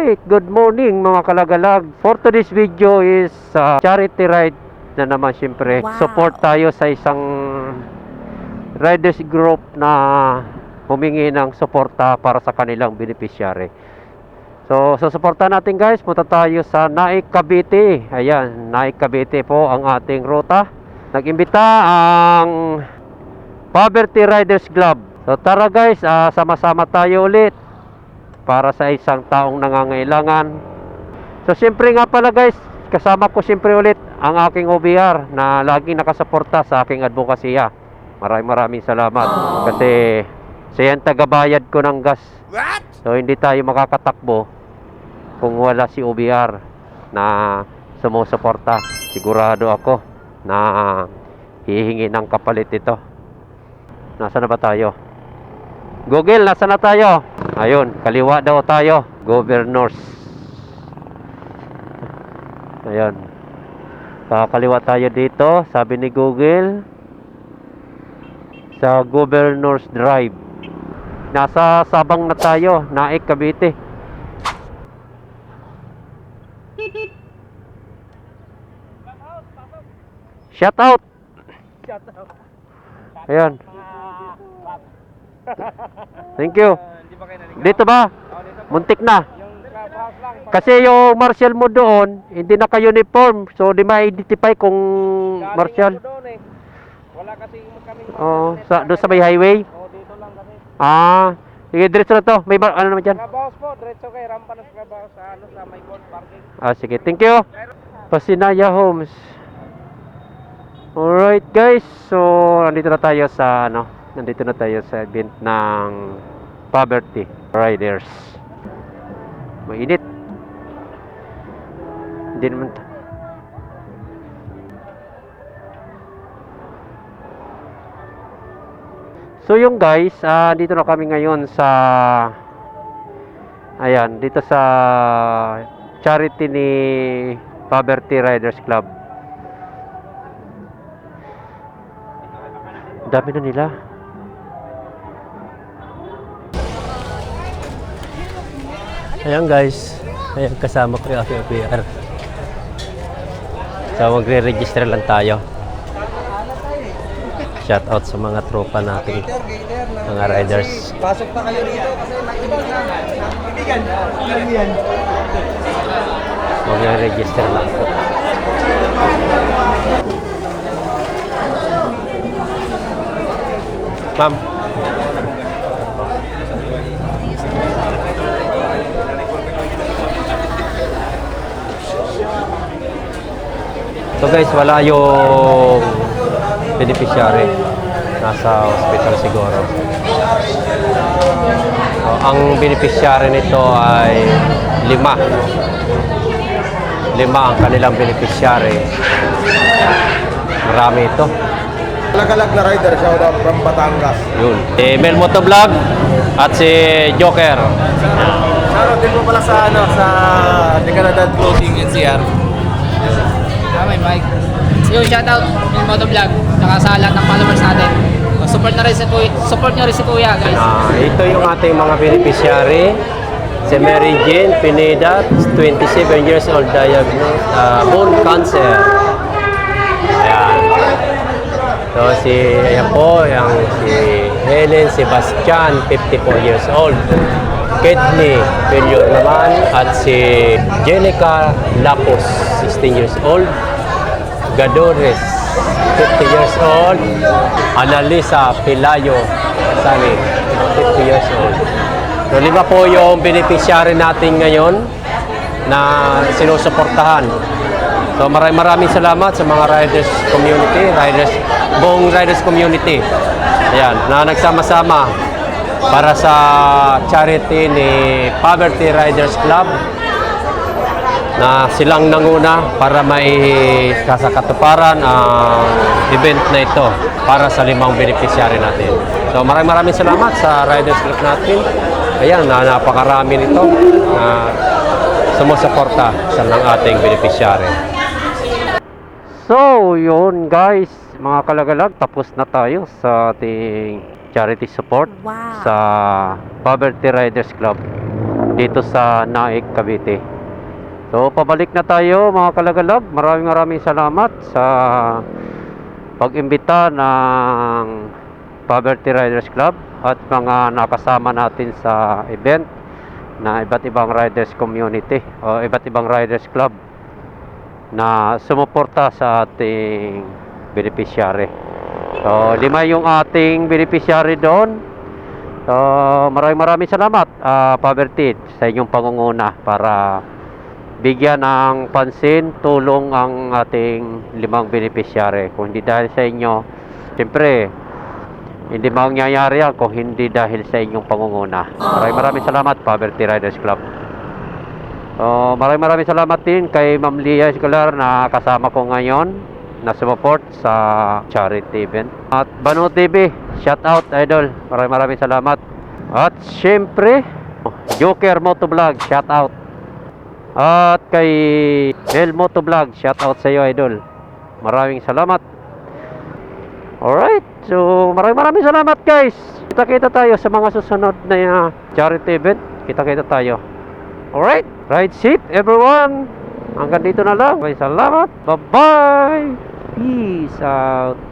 Alright, good morning mga kalagalag. For today's video is uh, charity ride na naman syempre. Wow. Support tayo sa isang riders group na humingi ng suporta para sa kanilang beneficiary. So, susuportahan natin guys. Punta tayo sa Naik Cavite. Ayan, Naik Cavite po ang ating ruta. Nag-imbita ang Poverty Riders Club. So tara guys, ah, sama-sama tayo ulit para sa isang taong nangangailangan. So siyempre nga pala guys, kasama ko siyempre ulit ang aking OBR na laging nakasuporta sa aking advokasya. Maraming maraming salamat kasi siya ang tagabayad ko ng gas. So hindi tayo makakatakbo kung wala si OBR na sumusuporta. Sigurado ako na hihingi ng kapalit ito. Nasaan na ba tayo? Google, nasa na tayo? Ayun, kaliwa daw tayo. Governors. Ayun. Kakaliwa tayo dito, sabi ni Google. Sa Governors Drive. Nasa Sabang na tayo, Naik, Cavite. Shout out! Ayan. Thank you. Hindi ba kayo naligaw? Dito ba? Oh, dito po. Muntik na. Yung clubhouse lang. Kasi yung martial mo doon, hindi naka-uniform. So, di ma-identify kung Galing martial. ako doon eh. Wala kasi kami Oo, sa, doon sa may highway. Oh, dito lang kasi. Ah, sige, diretso na to. May bar, ano naman dyan? Clubhouse po, diretso kay rampa ng clubhouse sa ano sa may gold parking. Ah, sige, thank you. Pasinaya Homes. Alright guys, so nandito na tayo sa ano, nandito na tayo sa event ng Poverty Riders. Mainit. Hindi naman So yung guys, ah dito na kami ngayon sa Ayan, dito sa charity ni Poverty Riders Club. Dami na nila. Ayan guys, ayan kasama ko yung aking OPR. So magre-register lang tayo. Shout out sa mga tropa natin, mga riders. Pasok pa kayo dito kasi. Kaibigan, yan. Magre-register lang po. Ma'am. So guys, wala yung beneficiary. Nasa hospital siguro. So, ang beneficiary nito ay lima. Lima ang kanilang beneficiary. Marami ito. Lagalag na rider, shout out from Batangas. Yun. Si Mel Motovlog at si Joker. Shoutout din po pala sa ano sa Decanadad Clothing NCR. Ah, may mic. Yung shoutout yung motovlog, saka sa lahat ng followers natin. Support na rin si Kuya, support nyo rin si Kuya, guys. Ah, ito yung ating mga beneficiary. Si Mary Jane Pineda, 27 years old, diagnosed ah, bone cancer. Ayan. So si, ayan po, yung si Helen Sebastian, 54 years old. Kidney failure naman. At si Jenica Lapos, 16 years old. Gadores, 50 years old. Analisa Pilayo, Sani, 50 years old. So, lima po yung beneficiary natin ngayon na sinusuportahan. So, maraming maraming salamat sa mga riders community, riders, buong riders community. Ayan, na nagsama-sama para sa charity ni Poverty Riders Club na silang nanguna para mai kasakatuparan ang event na ito para sa limang beneficiary natin. So maraming maraming salamat sa Riders Club natin. Ayan, na napakarami nito na sumusuporta sa ng ating beneficiary. So, yun guys, mga kalagalag, tapos na tayo sa ating charity support Wow. sa Poverty Riders Club. dito sa Naik, Cavite. So, pabalik na tayo mga kalagalab. Maraming maraming salamat sa pag-imbita ng Poverty Riders Club at mga nakasama natin sa event na iba't ibang riders community o iba't ibang riders club na sumuporta sa ating beneficiary. So, lima yung ating beneficiary doon. So, maraming maraming salamat, ah, Poverty, sa inyong pangunguna para bigyan ng pansin, tulong ang ating limang beneficiary. Kung hindi dahil sa inyo, siyempre, hindi mangyayari yan kung hindi dahil sa inyong pangunguna. Maraming maraming salamat, Poverty Riders Club. So, maraming maraming salamat din kay Ma'am Lia Escolar na kasama ko ngayon na sumuport sa charity event. At Banu TV, shout out idol. Maraming maraming salamat. At syempre, Joker Motovlog, shout out. At kay Mel Motovlog, shout out sa iyo idol. Maraming salamat. Alright, so maraming maraming salamat guys. Kita-kita tayo sa mga susunod na uh, charity event. Kita-kita tayo. Alright, ride safe everyone. Hanggang dito na lang. Maraming salamat. Bye-bye. Peace out.